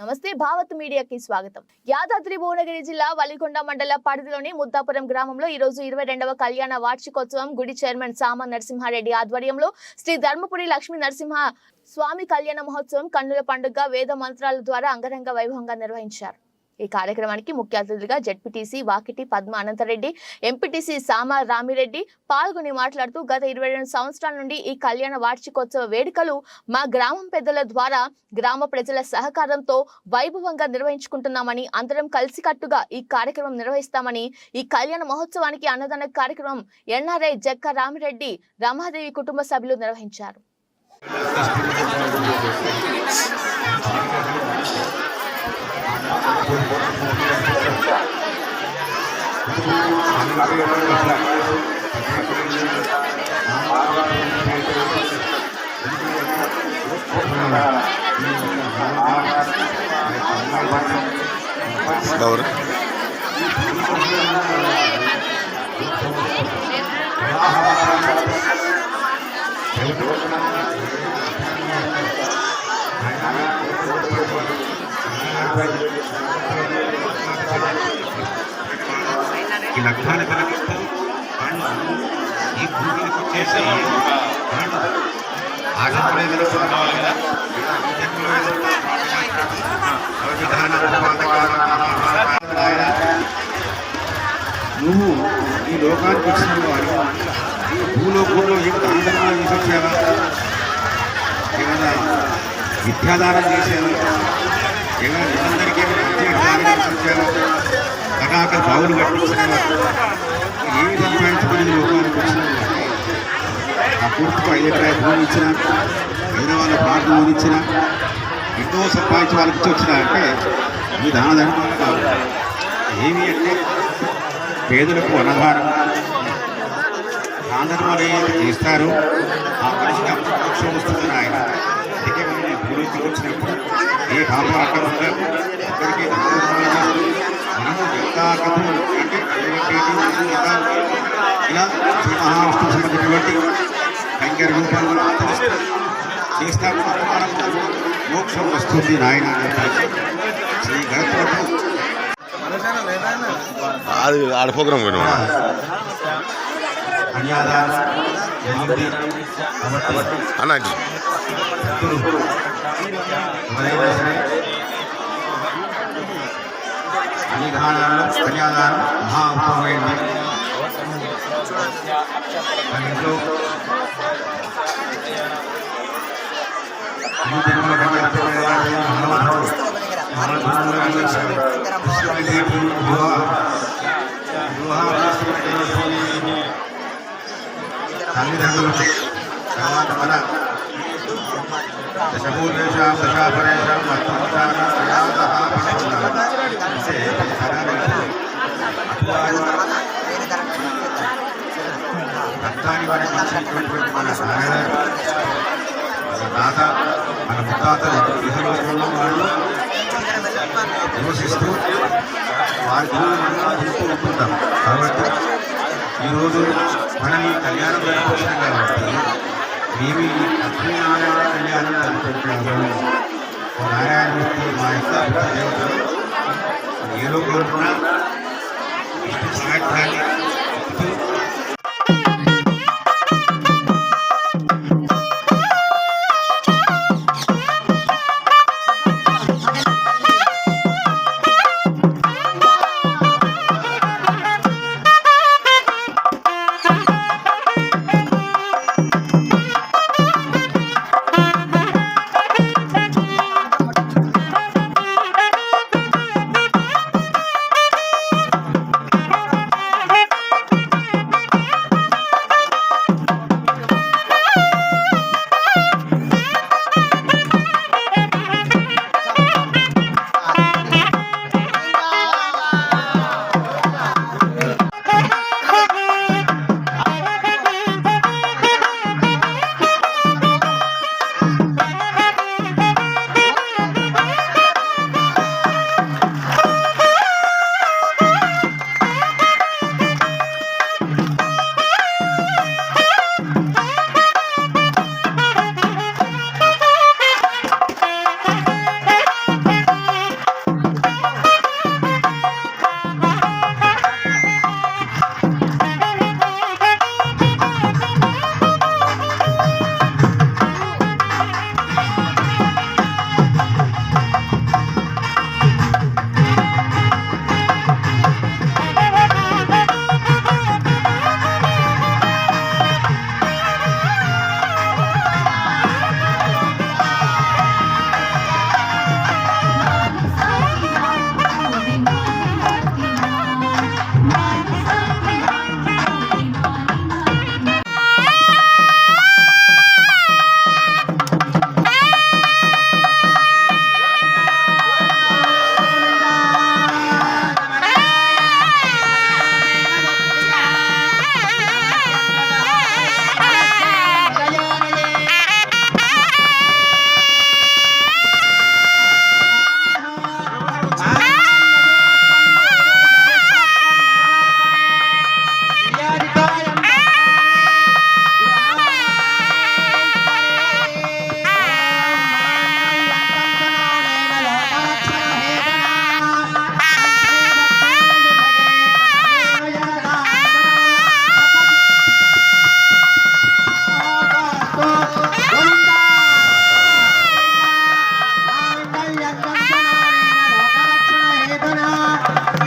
నమస్తే భావత్ మీడియాకి స్వాగతం. యాదాద్రి భువనగిరి జిల్లా వలికొండ మండల పరిధిలోని ముద్దాపురం గ్రామంలో ఈ రోజు ఇరవై రెండవ కళ్యాణ వార్షికోత్సవం గుడి చైర్మన్ సామ నరసింహారెడ్డి ఆధ్వర్యంలో శ్రీ ధర్మపురి లక్ష్మీ నరసింహ స్వామి కళ్యాణ మహోత్సవం కన్నుల పండుగ వేద మంత్రాల ద్వారా అంగరంగ వైభవంగా నిర్వహించారు. ఈ కార్యక్రమానికి ముఖ్య అతిథులుగా జడ్పీటీసీ వాకిటి పద్మ అనంతరెడ్డి ఎంపీటీసీ సామ రామిరెడ్డి పాల్గొని మాట్లాడుతూ గత ఇరవై రెండు సంవత్సరాల నుండి ఈ కళ్యాణ వార్షికోత్సవ వేడుకలు మా గ్రామం పెద్దల ద్వారా గ్రామ ప్రజల సహకారంతో వైభవంగా నిర్వహించుకుంటున్నామని అందరం కలిసికట్టుగా ఈ కార్యక్రమం నిర్వహిస్తామని ఈ కళ్యాణ మహోత్సవానికి అన్నదాన కార్యక్రమం ఎన్ఆర్ఐ జక్క రామిరెడ్డి రమాదేవి కుటుంబ సభ్యులు నిర్వహించారు. Daur. ఈ వాళ్ళు ఈ భూమికి వచ్చేసి వాళ్ళు ఆశపడే తెలుసుకోవాలి కదా? నువ్వు ఈ లోకానికి వచ్చిన వాడు భూలోకంలో ఏం దానం తీసుకొచ్చావా? ఏమైనా విద్యాదానం చేసావా? ఏమైనా అందరికీ ఏమైనా విద్య కాక వచ్చావా కడాక బావులు కట్టించినవా ఏమి లోకానికి ఆ పూర్తిగా ఐదు ఎకరాల భూమి ఇచ్చిన వేరే వాళ్ళ పాట భూమి ఇచ్చిన సంపాదించి వాళ్ళకి ఇచ్చి వచ్చిన అంటే ఈ దాన ధర్మాలు ఏమి అంటే పేదలకు అన్నదానం దాన ఏదైతే చేస్తారో ఆ మనిషికి అప్పుడు పక్షం వస్తుందని ఆయన. అందుకే మనం భూమికి వచ్చినప్పుడు ఏ కాపాడకుండా ఇలా మహావిష్ణువు సంబంధించినటువంటి కైంకర్య రూపాలను చేస్తాము మోక్షం వస్తుంది నాయన శ్రీ గణపతి అది ఆడ ప్రోగ్రామ్ పోయినా అన్న ఈ కృష్ణుడి వివాహం వివాహం చేసుకున్నటువంటి తల్లిదండ్రులకు తర్వాత మన దశభూతేషాం దశాపరేషాం వర్తమాన ప్రయాసః పట్టుకున్నారు అంటే ఈ తరాలు రక్తాన్ని వారి మంచిటువంటి మన నాయన మన తాత మన ముత్తాతలు గృహలోకంలో వాళ్ళు నివసిస్తూ వారి గురువులను మనం చూస్తూ ఉంటుంటాం కాబట్టి ఈరోజు మనం ఈ కళ్యాణం జరపవచ్చాం కాబట్టి మేము ఈ లక్ష్మీనారాయణ కళ్యాణం జరుపుకుంటున్నాము ఓ నారాయణమూర్తి మా యొక్క దేవతలు ఏ లోకంలో ఉన్నా విష్ణు సాక్షాన్ని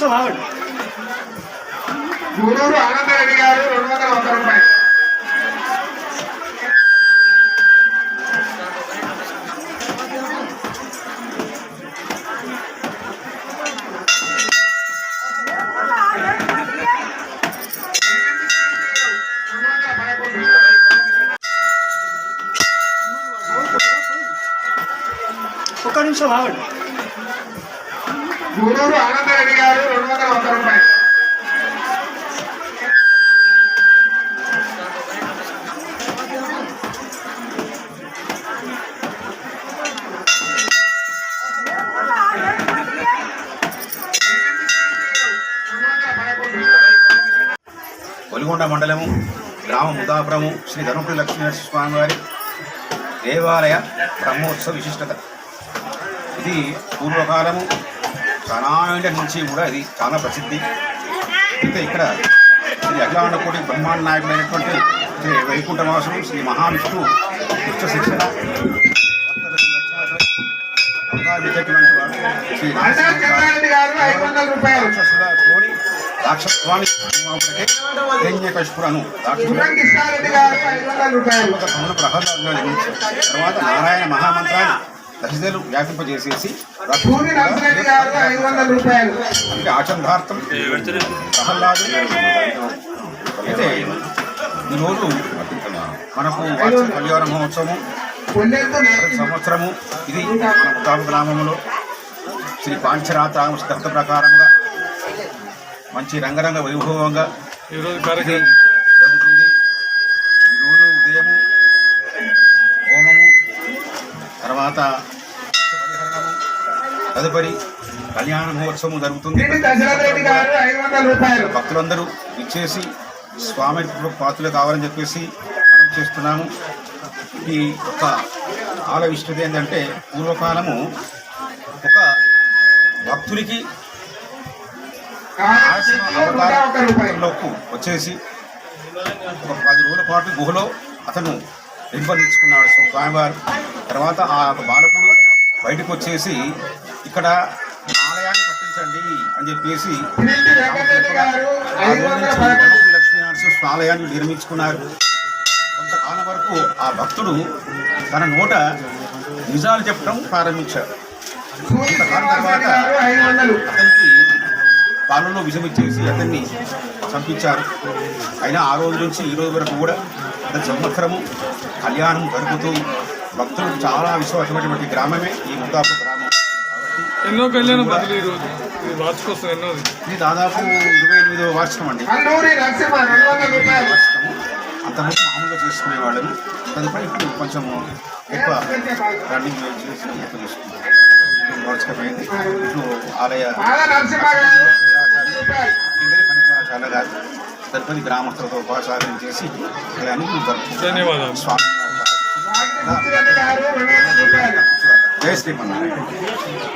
నిమిషం ఆగండి గూడూరు ఆనందరెడ్డి గారు రెండు వందల ఒక్క రూపాయలు ఒక్క నిమిషం ఆగండి గూడూరు ఆనందరెడ్డి గారు రెండు వందల ఒక్క రూపాయలు. కొలిగొండ మండలము గ్రామ ముదాపురము శ్రీ ధర్మపురి లక్ష్మీనరసింహ స్వామి వారి దేవాలయ బ్రహ్మోత్సవ విశిష్టత. ఇది పూర్వకాలము ఏళ్ళ నుంచి కూడా ఇది చాలా ప్రసిద్ధి. అయితే ఇక్కడ శ్రీ అఖిలాండ కోటి బ్రహ్మాండ నాయకుడైనటువంటి శ్రీ వైకుంఠవాసుడు శ్రీ మహావిష్ణువు ఉచ్చ శిక్షణ శ్రీ రాక్షస్వామి తర్వాత నారాయణ మహామంత్రాన్ని దశదలు వ్యాపింపజేసేసి అంటే ఆచందార్థం ప్రహ్లాదు అయితే ఈరోజు మనకు వార్షిక కళ్యాణ మహోత్సవం సంవత్సరము ఇది మన గ్రామంలో శ్రీ పాంచరాత్రామ సిద్ధాంత ప్రకారంగా మంచి రంగరంగ వైభవంగా ఈరోజు జరుగుతుంది. ఈరోజు ఉదయము హోమము తర్వాత తదుపరి కళ్యాణ మహోత్సవం జరుగుతుంది. భక్తులందరూ ఇచ్చేసి స్వామి పాత్రలు కావాలని చెప్పేసి మనం చేస్తున్నాము. ఈ యొక్క ఆల విష్ణుత ఏంటంటే పూర్వకాలము ఒక భక్తునికి అవతారంలోకి వచ్చేసి ఒక పది రోజుల పాటు గుహలో అతను నిర్బంధించుకున్నాడు స్వామివారు. తర్వాత ఆ యొక్క బాలకుడు బయటకు వచ్చేసి ఇక్కడ ఆలయాన్ని కట్టించండి అని చెప్పేసి లక్ష్మీనరసింహ స్వామి ఆలయాన్ని నిర్మించుకున్నారు. కొంతకాలం వరకు ఆ భక్తుడు తన నోట నిజాలు చెప్పడం ప్రారంభించాడు. గారు ఐదు వందలు. అతనికి పాలనలో విషం ఇచ్చేసి అతన్ని చంపించారు. అయినా ఆ రోజు నుంచి ఈ రోజు వరకు కూడా ప్రతి సంవత్సరము కళ్యాణం జరుగుతూ భక్తులకు చాలా విశ్వాసమైనటువంటి గ్రామమే ఈ ముద్దాపు ఎన్నో కళ్యాణం బదులు ఈరోజు ఇది వార్షికోత్సవం ఎన్నోది? ఇది దాదాపు ఇరవై ఎనిమిదవ వార్షికం అండి. అంతకుముందు మామూలుగా చేసుకునే వాళ్ళని తదుపరి ఇప్పుడు కొంచెం ఎక్కువ రన్నింగ్ చేసి ఎక్కువ చేసుకున్నాం. వార్షికమైంది. ఇప్పుడు ఆలయ పాఠశాల గారు తదుపరి గ్రామస్తులతో ఉపాసాదం చేసి. ధన్యవాదాలు. స్వామి జయ శ్రీమన్నారాయణ.